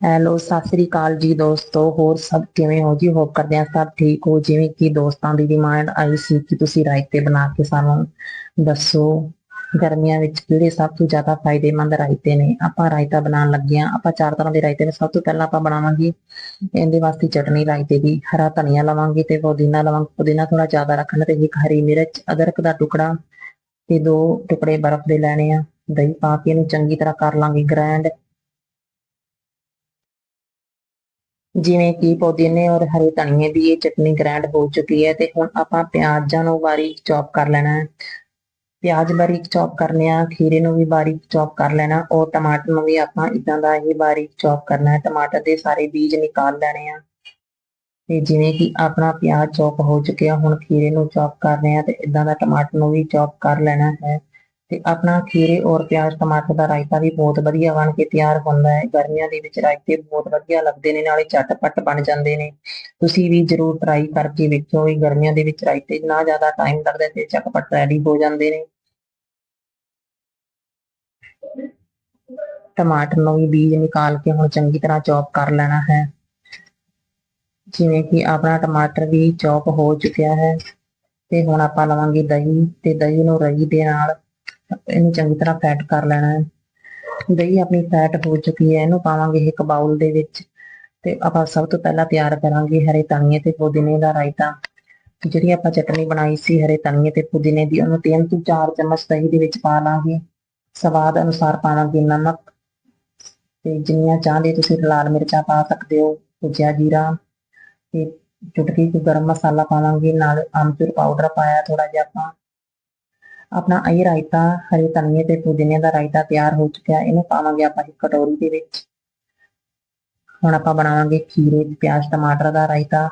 Hello, Sat Sri ਅਕਾਲ ਜੀ ਦੋਸਤੋ, ਹੋਰ ਸਭ ਕਿਵੇਂ ਹੋ ਜੀ? ਹੋਪ ਕਰਦੇ ਆ ਸਭ ਠੀਕ ਹੋ। ਜਿਵੇਂ ਕਿ ਦੋਸਤਾਂ ਦੀ ਡਿਮਾਂਡ ਆਈ ਸੀ ਕਿ ਤੁਸੀਂ ਰਾਇਤੇ ਬਣਾ ਕੇ ਸਾਨੂੰ ਦੱਸੋ, ਗਰਮੀਆਂ ਵਿੱਚ ਕਿਹੜੇ ਸਭ ਤੋਂ ਜ਼ਿਆਦਾ ਫਾਇਦੇਮੰਦ ਰਾਇਤੇ ਨੇ? ਆਪਾਂ ਰਾਇਤਾ ਬਣਾਉਣ ਲੱਗੇ ਆ ਆਪਾਂ ਚਾਰ ਤਰ੍ਹਾਂ ਦੇ ਰਾਇਤੇ ਨੇ। ਸਭ ਤੋਂ ਪਹਿਲਾਂ ਆਪਾਂ ਬਣਾਵਾਂਗੇ ਇਹਦੇ ਵਾਸਤੇ ਚਟਨੀ ਰਾਇਤੇ ਦੀ ਹਰਾ ਧਨੀਆ ਲਵਾਂਗੇ ਤੇ ਪੁਦੀਨਾ ਲਵਾਂਗੇ। ਪੁਦੀਨਾ ਥੋੜਾ ਜ਼ਿਆਦਾ ਰੱਖਣਾ ਤੇ ਇੱਕ ਹਰੀ ਮਿਰਚ, ਅਦਰਕ ਦਾ ਟੁਕੜਾ ਤੇ ਦੋ ਟੁਕੜੇ ਬਰਫ਼ ਦੇ ਲੈਣੇ ਆ। ਦਹੀਂ ਪਾ ਕੇ ਇਹਨੂੰ ਚੰਗੀ ਤਰ੍ਹਾਂ ਕਰ ਲਾਂਗੇ। ਗ੍ਰਾਈਂਡ ਜਿਵੇਂ ਕਿ ਪੁਦੀਨੇ ਔਰ ਹਰੇ ਧਨੀਏ ਦੀ ਇਹ ਚਟਨੀ ਗ੍ਰਾਈਂਡ ਹੋ ਚੁੱਕੀ ਹੈ ਤੇ ਹੁਣ ਆਪਾਂ ਪਿਆਜ਼ਾਂ ਨੂੰ ਬਾਰੀਕ ਚੌਪ ਕਰ ਲੈਣਾ ਹੈ। ਪਿਆਜ਼ ਬਾਰੀਕ ਚੌਪ ਕਰਨੇ ਆ, ਖੀਰੇ ਨੂੰ ਵੀ ਬਾਰੀਕ ਚੌਪ ਕਰ ਲੈਣਾ, ਔਰ ਟਮਾਟਰ ਨੂੰ ਵੀ ਆਪਾਂ ਇਦਾਂ ਦਾ ਹੀ ਬਾਰੀਕ ਚੌਪ ਕਰਨਾ ਹੈ। ਟਮਾਟਰ ਦੇ ਸਾਰੇ ਬੀਜ ਨਿਕਾਲ ਲੈਣੇ ਆ। ਤੇ ਜਿਵੇਂ ਕਿ ਆਪਣਾ ਪਿਆਜ਼ ਚੌਪ ਹੋ ਚੁੱਕਿਆ, ਹੁਣ ਖੀਰੇ ਨੂੰ ਚੌਪ ਕਰ ਰਹੇ ਆ ਤੇ ਇਦਾਂ ਦਾ ਟਮਾਟਰ ਨੂੰ ਵੀ ਚੌਪ ਕਰ ਲੈਣਾ ਹੈ। ਤੇ ਆਪਣਾ ਖੀਰੇ ਔਰ ਪਿਆਜ਼, ਟਮਾਟਰ ਦਾ ਰਾਇਤਾ ਵੀ ਬਹੁਤ ਵਧੀਆ ਬਣ ਕੇ ਤਿਆਰ ਹੁੰਦਾ ਹੈ। ਗਰਮੀਆਂ ਦੇ ਵਿੱਚ ਰਾਇਤੇ ਬਹੁਤ ਵਧੀਆ ਲੱਗਦੇ ਨੇ, ਨਾਲੇ ਝਟਪਟ ਬਣ ਜਾਂਦੇ ਨੇ। ਤੁਸੀਂ ਵੀ ਜਰੂਰ ਟਰਾਈ ਕਰਕੇ ਵੇਖੋ ਵੀ ਗਰਮੀਆਂ ਦੇ ਵਿੱਚ ਰਾਇਤੇ ਨਾ ਜ਼ਿਆਦਾ ਟਾਈਮ ਲੱਗਦਾ ਤੇ ਝਟਪਟ ਰੈਡੀ ਹੋ ਜਾਂਦੇ ਨੇ। ਟਮਾਟਰ ਨੂੰ ਵੀ ਬੀਜ ਨਿਕਾਲ ਕੇ ਹੁਣ ਚੰਗੀ ਤਰ੍ਹਾਂ ਚੌਪ ਕਰ ਲੈਣਾ ਹੈ। ਜਿਵੇਂ ਕਿ ਆਪਣਾ ਟਮਾਟਰ ਵੀ ਚੌਪ ਹੋ ਚੁੱਕਿਆ ਹੈ। ਤੇ ਹੁਣ ਆਪਾਂ ਲਵਾਂਗੇ ਦਹੀਂ ਤੇ ਦਹੀਂ ਨੂੰ ਰਈ ਦੇ ਨਾਲ ਇਹਨੂੰ ਚੰਗੀ ਤਰ੍ਹਾਂ ਫੈਟ ਕਰ ਲੈਣਾ ਹੈ। ਦਹੀਂ ਆਪਣੀ ਫੈਟ ਹੋ ਚੁੱਕੀ ਹੈ, ਇਹਨੂੰ ਪਾਵਾਂਗੇ ਇੱਕ ਬਾਉਲ ਦੇ ਵਿੱਚ ਤੇ ਆਪਾਂ ਸਭ ਤੋਂ ਪਹਿਲਾਂ ਤਿਆਰ ਕਰਾਂਗੇ ਹਰੇ ਧਨੀਏ ਤੇ ਪੁਦੀਨੇ ਦਾ ਰਾਇਤਾ। ਜਿਹੜੀ ਆਪਾਂ ਚਟਨੀ ਬਣਾਈ ਸੀ ਹਰੇ ਧਨੀਏ ਤੇ ਪੁਦੀਨੇ ਦੀ, ਉਹਨੂੰ 3 ਤੋਂ 4 ਚਮਚ ਦਹੀਂ ਦੇ ਵਿੱਚ ਪਾ ਲਾਂਗੇ। ਸਵਾਦ ਅਨੁਸਾਰ ਪਾਵਾਂਗੇ ਨਮਕ ਤੇ ਜਿੰਨੀਆਂ ਚਾਹਦੇ ਤੁਸੀਂ ਲਾਲ ਮਿਰਚਾਂ ਪਾ ਸਕਦੇ ਹੋ, ਭੁਜਿਆ ਜੀਰਾ ਤੇ ਚੁਟਕੀ ਕੁ ਗਰਮ ਮਸਾਲਾ ਪਾਵਾਂਗੇ। ਨਾਲ ਆਮਚੂਰ ਪਾਊਡਰ ਪਾਇਆ ਥੋੜਾ ਜਿਹਾ ਆਪਾਂ। ਆਪਣਾ ਇਹ ਰਾਇਤਾ ਹਰੇ ਧਨੀਏ ਤੇ ਪੁਦੀਨੇ ਦਾ ਰਾਇਤਾ ਤਿਆਰ ਹੋ ਚੁੱਕਿਆ। ਇਹਨੂੰ ਪਾਵਾਂਗੇ ਆਪਾਂ ਇੱਕ ਕਟੋਰੀ ਦੇ ਵਿੱਚ। ਹੁਣ ਆਪਾਂ ਬਣਾਵਾਂਗੇ ਖੀਰੇ, ਪਿਆਜ਼, ਟਮਾਟਰ ਦਾ ਰਾਇਤਾ।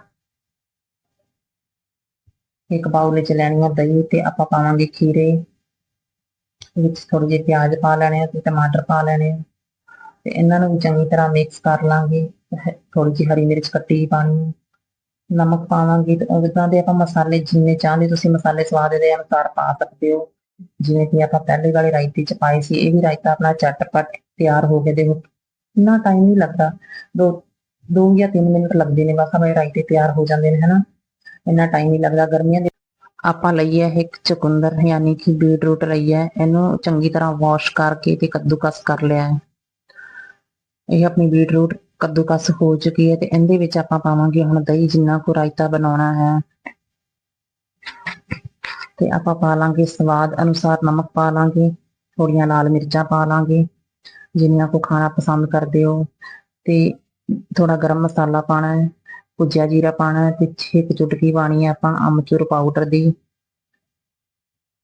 ਇੱਕ ਬਾਉਲ ਵਿੱਚ ਲੈਣੀਆਂ ਦਹੀਂ ਤੇ ਆਪਾਂ ਪਾਵਾਂਗੇ ਖੀਰੇ। ਵਿੱਚ ਥੋੜੇ ਜਿਹੇ ਪਿਆਜ਼ ਪਾ ਲੈਣੇ ਆ ਤੇ ਟਮਾਟਰ ਪਾ ਲੈਣੇ ਆ। ਤੇ ਇਹਨਾਂ ਨੂੰ ਚੰਗੀ ਤਰ੍ਹਾਂ ਮਿਕਸ ਕਰ ਲਾਂਗੇ। ਥੋੜੀ ਜਿਹੀ ਹਰੀ ਮਿਰਚ ਕੱਟੀ ਪਾਣੀ ਨਮਕ ਪਾਵਾਂਗੇ ਤੇ ਉਦਾਂ ਦੇ ਆਪਾਂ ਮਸਾਲੇ ਜਿੰਨੇ ਚਾਹਦੇ ਤੁਸੀਂ ਮਸਾਲੇ ਸਵਾਦ ਦੇ ਅਨੁਸਾਰ ਪਾ ਸਕਦੇ ਹੋ। ਜਿਵੇਂ ਕਿ ਆਪਾਂ ਪਹਿਲੇ ਵਾਲੇ ਰਾਇਤੇ ਚ ਪਾਏ ਸੀ, ਇਹ ਵੀ ਰਾਇਤਾ ਆਪਣਾ ਝਟਪਟ ਤਿਆਰ ਹੋ ਗਿਆ। ਦੇਖੋ, ਇੰਨਾ ਟਾਈਮ ਨਹੀਂ ਲੱਗਦਾ। ਦੋ ਦੋ ਜਾਂ 3 ਮਿੰਟ ਲੱਗਦੇ ਨੇ, ਬਸ ਆਪਣੇ ਰਾਇਤੇ ਤਿਆਰ ਹੋ ਜਾਂਦੇ ਨੇ, ਹਨਾ? ਇੰਨਾ ਟਾਈਮ ਨਹੀਂ ਲੱਗਦਾ। ਗਰਮੀਆਂ ਦੇ ਆਪਾਂ ਲਈ ਹੈ ਇੱਕ ਚਕੁੰਦਰ, ਯਾਨੀ ਕਿ ਬੀਟਰੂਟ ਲਈ ਹੈ ਇਹਨੂੰ ਚੰਗੀ ਤਰ੍ਹਾਂ ਵਾਸ਼ ਕਰਕੇ ਤੇ ਕੱਦੂਕਸ ਕਰ ਲਿਆ ਹੈ। ਇਹ ਆਪਣੀ ਬੀਟਰੂਟ ਕੱਦੂਕਸ ਹੋ ਚੁੱਕੀ ਹੈ ਤੇ ਇਹਦੇ ਵਿੱਚ ਆਪਾਂ ਪਾਵਾਂਗੇ ਹੁਣ ਦਹੀਂ ਜਿੰਨਾ ਕੋ ਰਾਇਤਾ ਬਣਾਉਣਾ ਹੈ। ਤੇ ਆਪਾਂ ਪਾ ਲਾਂਗੇ ਸਵਾਦ ਅਨੁਸਾਰ ਨਮਕ ਪਾ ਲਾਂਗੇ, ਥੋੜੀਆਂ ਲਾਲ ਮਿਰਚਾਂ ਪਾ ਲਾਂਗੇ, ਜਿੰਨਾ ਕੋ ਖਾਣਾ ਪਸੰਦ ਕਰਦੇ ਹੋ। ਤੇ ਥੋੜਾ ਗਰਮ ਮਸਾਲਾ ਪਾਣਾ ਹੈ, ਭੁਜਿਆ ਜੀਰਾ ਪਾਣਾ ਹੈ ਤੇ ਛੇ ਚੁਟਕੀ ਪਾਣੀ ਹੈ ਆਪਾਂ ਅਮਚੂਰ ਪਾਊਡਰ ਦੀ।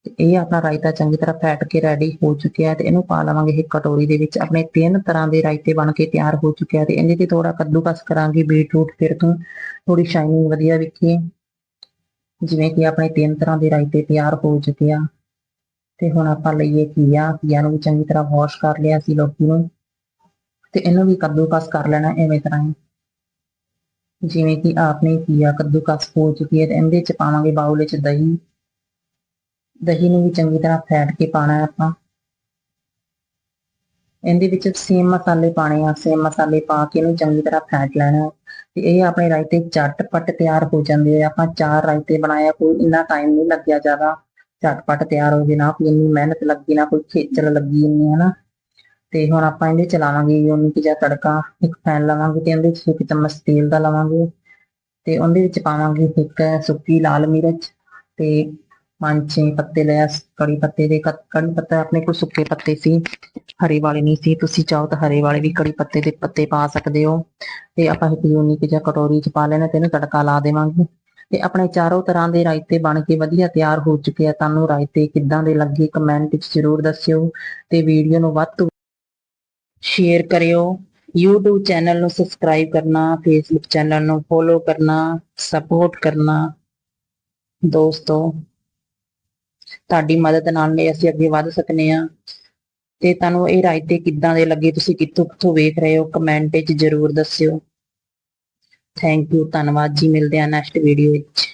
ਇਹ ਆਪਣਾ ਰਾਇਤਾ ਚੰਗੀ ਤਰ੍ਹਾਂ ਫੈਟ ਕੇ ਰੈਡੀ ਹੋ ਚੁੱਕਿਆ ਹੈ ਤੇ ਇਹਨੂੰ ਪਾ ਲਵਾਂਗੇ ਇੱਕ ਕਟੋਰੀ ਦੇ ਵਿੱਚ। ਆਪਣੇ ਤਿੰਨ ਤਰ੍ਹਾਂ ਦੇ ਰਾਇਤੇ ਬਣ ਕੇ ਤਿਆਰ ਹੋ ਚੁੱਕਿਆ ਤੇ ਇਹਦੇ ਤੇ ਥੋੜਾ ਕੱਦੂਕਸ ਕਰਾਂਗੇ ਬੀਟਰੂਟ ਫਿਰ ਤੋਂ। ਥੋੜੀ ਸ਼ਾਈਨਿੰਗ ਵਧੀਆ ਵਿਖੇ ਜਿਵੇਂ ਕਿ ਆਪਣੇ ਤਿੰਨ ਤਰ੍ਹਾਂ ਦੇ ਰਾਇਤੇ ਤਿਆਰ ਹੋ ਚੁੱਕੇ ਆ। ਤੇ ਹੁਣ ਆਪਾਂ ਲਈਏ ਕੀਆ ਕੀਆ ਨੂੰ ਵੀ ਚੰਗੀ ਤਰ੍ਹਾਂ ਵਾਸ਼ ਕਰ ਲਿਆ ਸੀ ਲੋਕੀ ਨੂੰ। ਤੇ ਇਹਨੂੰ ਵੀ ਕੱਦੂਕਸ ਕਰ ਲੈਣਾ ਐਵੇਂ ਤਰ੍ਹਾਂ ਹੀ। ਜਿਵੇਂ ਕਿ ਆਪਨੇ ਕੀਆ ਕੱਦੂਕਸ ਹੋ ਚੁੱਕੀ ਹੈ ਤੇ ਇਹਦੇ ਚ ਪਾਵਾਂਗੇ ਬਾਉਲ ਵਿੱਚ ਦਹੀਂ। ਦਹੀਂ ਨੂੰ ਵੀ ਚੰਗੀ ਤਰ੍ਹਾਂ ਫੈਟ ਕੇ ਪਾਣਾ ਹੈ ਆਪਾਂ। ਇਹਦੇ ਵਿੱਚ ਸੇਮ ਮਸਾਲੇ ਪਾਣੇ ਆ, ਸੇਮ ਮਸਾਲੇ ਪਾ ਕੇ ਇਹਨੂੰ ਚੰਗੀ ਤਰ੍ਹਾਂ ਫੈਟ ਲੈਣਾ ਤੇ ਇਹ ਆਪਣੇ ਰਾਇਤੇ ਝਟਪਟ ਤਿਆਰ ਹੋ ਜਾਂਦੇ ਆ। ਆਪਾਂ ਚਾਰ ਰਾਇਤੇ ਬਣਾਇਆ, ਕੋਈ ਇੰਨਾ ਟਾਈਮ ਨਹੀਂ ਲੱਗਿਆ ਜ਼ਿਆਦਾ। ਝਟਪਟ ਤਿਆਰ ਹੋ ਗਏ ਨਾ, ਕੋਈ ਇੰਨੀ ਮਿਹਨਤ ਲੱਗੀ, ਨਾ ਕੋਈ ਖੇਚਲ ਲੱਗੀ ਇੰਨੀ, ਹਨਾ। ਤੇ ਹੁਣ ਆਪਾਂ ਇਹਦੇ ਚਲਾਵਾਂਗੇ ਯੂਨਿਕ ਜਿਹਾ ਤੜਕਾ, ਇੱਕ ਪੈਨ ਲਵਾਂਗੇ ਤੇ ਇਹਦੇ ਵਿੱਚ ਇੱਕ ਚਮਚ ਤੇਲ ਦਾ ਲਵਾਂਗੇ। ਤੇ ਉਹਦੇ ਵਿੱਚ ਪਾਵਾਂਗੇ ਇੱਕ ਸੁੱਕੀ ਲਾਲ ਮਿਰਚ ਤੇ ਪੰਜ ਛੇ ਪੱਤੇ ਲਿਆ ਕੜੀ ਪੱਤੇ ਦੇ ਕੜੀ ਪੱਤਾ ਆਪਣੇ ਕੋਲ ਸੁੱਕੇ ਪੱਤੇ ਸੀ। ਹਰੇ ਵਾਲੇ ਨਹੀਂ ਸੀ, ਤੁਸੀਂ ਚਾਹੋ ਤਾਂ ਹਰੇ ਵਾਲੇ ਵੀ ਕੜੀ ਪੱਤੇ ਦੇ ਪੱਤੇ ਪਾ ਸਕਦੇ ਹੋ। ਤੇ ਆਪਾਂ ਇੱਕ ਯੂਨਿਕ ਜਿਹਾ ਕਟੋਰੀ ਚ ਪਾ ਲੈਣਾ ਤੇ ਇਹਨੂੰ ਤੜਕਾ ਲਾ ਦੇਵਾਂਗੇ। ਤੇ ਆਪਣੇ ਚਾਰੋਂ ਤਰ੍ਹਾਂ ਦੇ ਰਾਇਤੇ ਬਣ ਕੇ ਵਧੀਆ ਤਿਆਰ ਹੋ ਚੁੱਕੇ ਆ। ਤੁਹਾਨੂੰ ਰਾਇਤੇ ਕਿੱਦਾਂ ਦੇ ਲੱਗੇ ਕਮੈਂਟ ਵਿੱਚ ਜ਼ਰੂਰ ਦੱਸਿਓ ਤੇ ਵੀਡੀਓ ਨੂੰ ਵੱਧ ਤੋਂ ਸ਼ੇਅਰ ਕਰਿਓ। YouTube ਚੈਨਲ ਨੂੰ ਸਬਸਕ੍ਰਾਈਬ ਕਰਨਾ, Facebook ਚੈਨਲ ਨੂੰ ਫੋਲੋ ਕਰਨਾ ਸਪੋਰਟ ਕਰਨਾ। ਦੋਸਤੋ ਤੁਹਾਡੀ ਮਦਦ ਨਾਲ ਨੇ ਅਸੀਂ ਅੱਗੇ ਵਧ ਸਕਨੇ ਆ। ਤੇ ਤੁਹਾਨੂੰ ਇਹ ਰਾਇਤੇ ਕਿੱਦਾਂ ਦੇ ਲੱਗੇ? ਤੁਸੀਂ ਕਿੱਥੋਂ ਕਿੱਥੋਂ ਵੇਖ ਰਹੇ ਹੋ? ਕਮੈਂਟ ਵਿੱਚ ਜ਼ਰੂਰ ਦੱਸਿਓ। ਥੈਂਕ ਯੂ ਧੰਨਵਾਦ ਜੀ। ਮਿਲਦੇ ਆ ਨੈਕਸਟ ਵੀਡੀਓ ਵਿੱਚ।